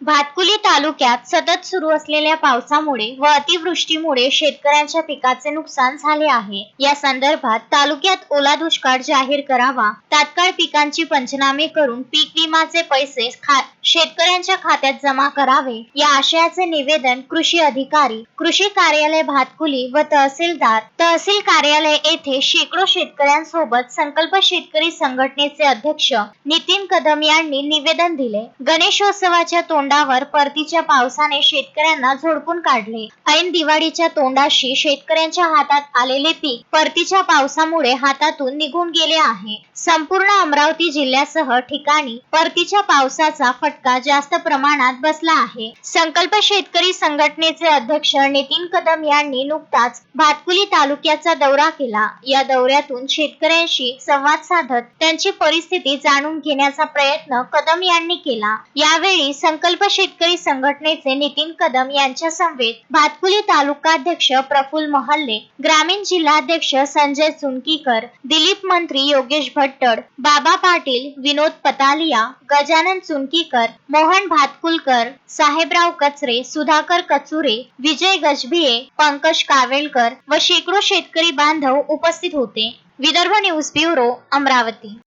भातकुली तालुक्यात सतत सुरू असलेल्या पावसामुळे व अतिवृष्टीमुळे शेतकऱ्यांच्या पिकाचे नुकसान झाले आहे. या संदर्भात तालुक्यात ओला दुष्काळ जाहीर करावा तात्काळ पिकांची पंचनामे करून पीक विमाचे पैसे खा शेतकऱ्यांच्या खात्यात जमा करावे या आशयाचे निवेदन कृषी अधिकारी कृषी कार्यालय भातकुली व तहसीलदार तहसील कार्यालय येथे शेकडो शेतकऱ्यांसोबत संकल्प शेतकरी संघटनेचे अध्यक्ष नितीन कदम यांनी निवेदन दिले. गणेशोत्सवाच्या तोंड तोंडावर परतीच्या पावसाने शेतकऱ्यांना झोडपून काढले. ऐन दिवाळीच्या तोंडाशी शेतकऱ्यांच्या हातात आलेले पीक परतीच्या पावसामुळे हातातून निघून गेले आहे. संपूर्ण अमरावती जिल्ह्यासह ठिकाणी परतीच्या पावसाचा फटका जास्त प्रमाणात बसला आहे. संकल्प शेतकरी संघटनेचे अध्यक्ष नितीन कदम यांनी नुकताच भातकुली तालुक्याचा दौरा केला. या दौऱ्यातून शेतकऱ्यांशी संवाद साधत त्यांची परिस्थिती जाणून घेण्याचा प्रयत्न कदम यांनी केला. यावेळी संकल्प शेतकरी संघटनेचे नितीन कदम यांच्या समवेत भातकुली तालुकाध्यक्ष प्रफुल मोहल्ले ग्रामीण जिल्हाध्यक्ष संजय चुनकीकर दिलीप मंत्री योगेश भट्टड बाबा पाटील विनोद पतालिया गजानन चुनकीकर मोहन भातकुलकर साहेबराव कचरे सुधाकर कचुरे विजय गजभिये पंकज कावेलकर व शेकडो शेतकरी बांधव उपस्थित होते. Vidarbha news bureau Amravati.